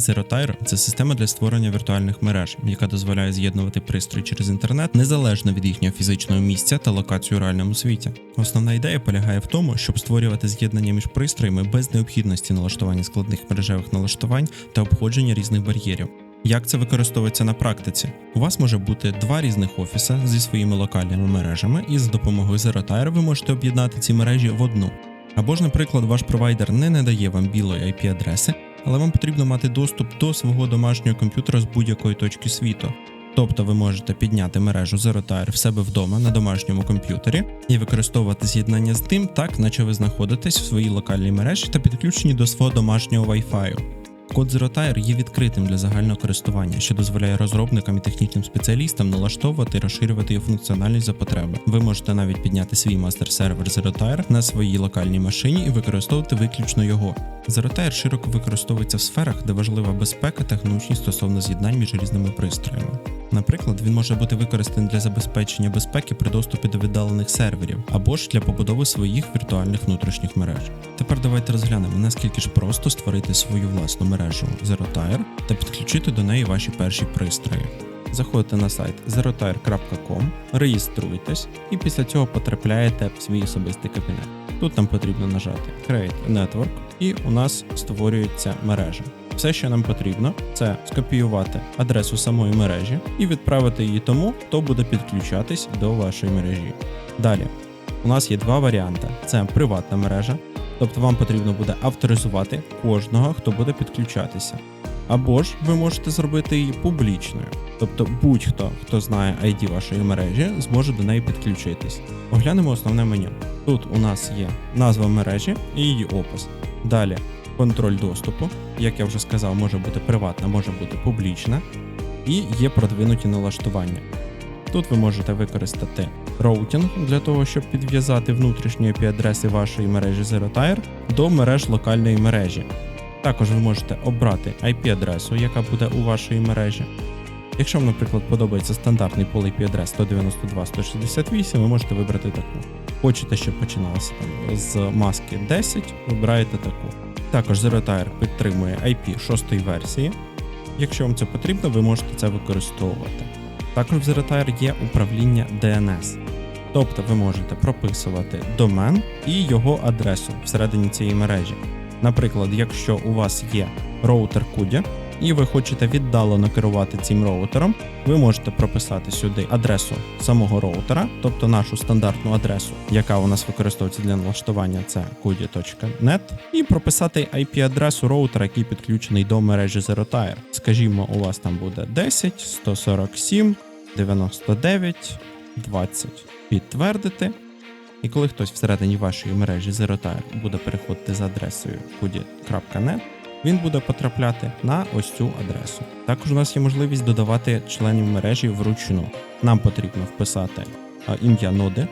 ZeroTire – це система для створення віртуальних мереж, яка дозволяє з'єднувати пристрої через інтернет незалежно від їхнього фізичного місця та локації у реальному світі. Основна ідея полягає в тому, щоб створювати з'єднання між пристроями без необхідності налаштування складних мережевих налаштувань та обходження різних бар'єрів. Як це використовується на практиці? У вас може бути два різних офіси зі своїми локальними мережами, і за допомогою ZeroTire ви можете об'єднати ці мережі в одну. Або ж, наприклад, ваш провайдер не надає вам білої IP-адреси, але вам потрібно мати доступ до свого домашнього комп'ютера з будь-якої точки світу. Тобто ви можете підняти мережу ZeroTire в себе вдома на домашньому комп'ютері і використовувати з'єднання з тим, так наче ви знаходитесь в своїй локальній мережі та підключені до свого домашнього Wi-Fi. Код ZeroTire є відкритим для загального користування, що дозволяє розробникам і технічним спеціалістам налаштовувати і розширювати його функціональність за потреби. Ви можете навіть підняти свій мастер-сервер ZeroTire на своїй локальній машині і використовувати виключно його. ZeroTire широко використовується в сферах, де важлива безпека та гнучність стосовно з'єднань між різними пристроями. Наприклад, він може бути використаний для забезпечення безпеки при доступі до віддалених серверів або ж для побудови своїх віртуальних внутрішніх мереж. Давайте розглянемо, наскільки ж просто створити свою власну мережу ZeroTire та підключити до неї ваші перші пристрої. Заходите на сайт zerotire.com, реєструєтесь і після цього потрапляєте в свій особистий кабінет. Тут нам потрібно нажати Create Network, і у нас створюється мережа. Все, що нам потрібно, це скопіювати адресу самої мережі і відправити її тому, хто буде підключатись до вашої мережі. Далі, у нас є два варіанти: це приватна мережа, тобто вам потрібно буде авторизувати кожного, хто буде підключатися. Або ж ви можете зробити її публічною, тобто будь-хто, хто знає ID вашої мережі, зможе до неї підключитись. Оглянемо основне меню. Тут у нас є назва мережі і її опис. Далі контроль доступу, як я вже сказав, може бути приватна, може бути публічна, і є продвинуті налаштування. Тут ви можете використати роутінг для того, щоб підв'язати внутрішні IP-адреси вашої мережі ZeroTire до мереж локальної мережі. Також ви можете обрати IP-адресу, яка буде у вашої мережі. Якщо вам, наприклад, подобається стандартний пол IP-адрес 192.168, ви можете вибрати таку. Хочете, щоб починалося там з маски 10, вибираєте таку. Також ZeroTire підтримує IP 6 версії. Якщо вам це потрібно, ви можете це використовувати. Також в ZeroTire є управління DNS. Тобто ви можете прописувати домен і його адресу всередині цієї мережі. Наприклад, якщо у вас є роутер CUDA, і ви хочете віддалено керувати цим роутером, ви можете прописати сюди адресу самого роутера, тобто нашу стандартну адресу, яка у нас використовується для налаштування, це kudi.net, і прописати IP-адресу роутера, який підключений до мережі ZeroTire. Скажімо, у вас там буде 10, 147, 99, 20. Підтвердити. І коли хтось всередині вашої мережі ZeroTire буде переходити за адресою kudi.net, він буде потрапляти на ось цю адресу. Також у нас є можливість додавати членів мережі вручну. Нам потрібно вписати ім'я ноди,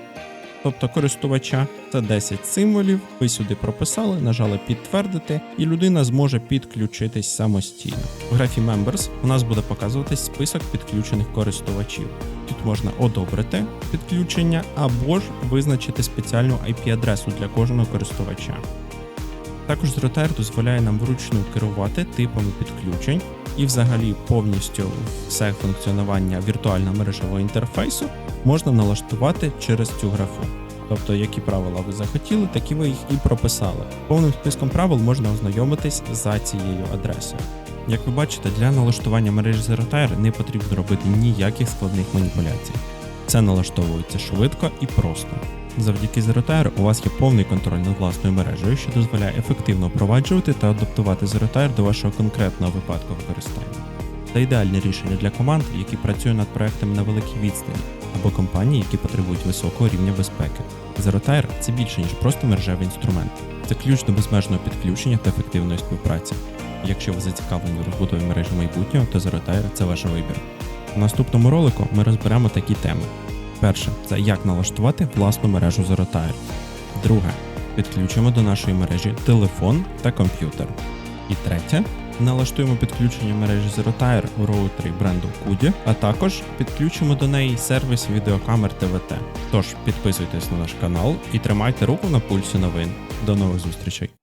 тобто користувача, це 10 символів. Ви сюди прописали, нажали підтвердити, і людина зможе підключитись самостійно. В графі Members у нас буде показуватись список підключених користувачів. Тут можна одобрити підключення або ж визначити спеціальну IP-адресу для кожного користувача. Також ZeroTire дозволяє нам вручну керувати типами підключень і, взагалі, повністю все функціонування віртуального мережевого інтерфейсу можна налаштувати через цю графу. Тобто, які правила ви захотіли, такі ви їх і прописали. Повним списком правил можна ознайомитись за цією адресою. Як ви бачите, для налаштування мережі ZeroTire не потрібно робити ніяких складних маніпуляцій. Це налаштовується швидко і просто. Завдяки ZeroTire у вас є повний контроль над власною мережею, що дозволяє ефективно впроваджувати та адаптувати ZeroTire до вашого конкретного випадку використання. Це ідеальне рішення для команд, які працюють над проектами на великій відстані, або компаній, які потребують високого рівня безпеки. ZeroTire – це більше ніж просто мережевий інструмент. Це ключ до безмежного підключення та ефективної співпраці. Якщо ви зацікавлені в розбудові мережі майбутнього, то ZeroTire – це ваш вибір. У наступному ролику ми розберемо такі теми. Перше це як налаштувати власну мережу ZeroTire. Друге підключимо до нашої мережі телефон та комп'ютер. І третє налаштуємо підключення мережі ZeroTire у роутері бренду Kudi, а також підключимо до неї сервіс відеокамер ТВТ. Тож підписуйтесь на наш канал і тримайте руку на пульсі новин. До нових зустрічей!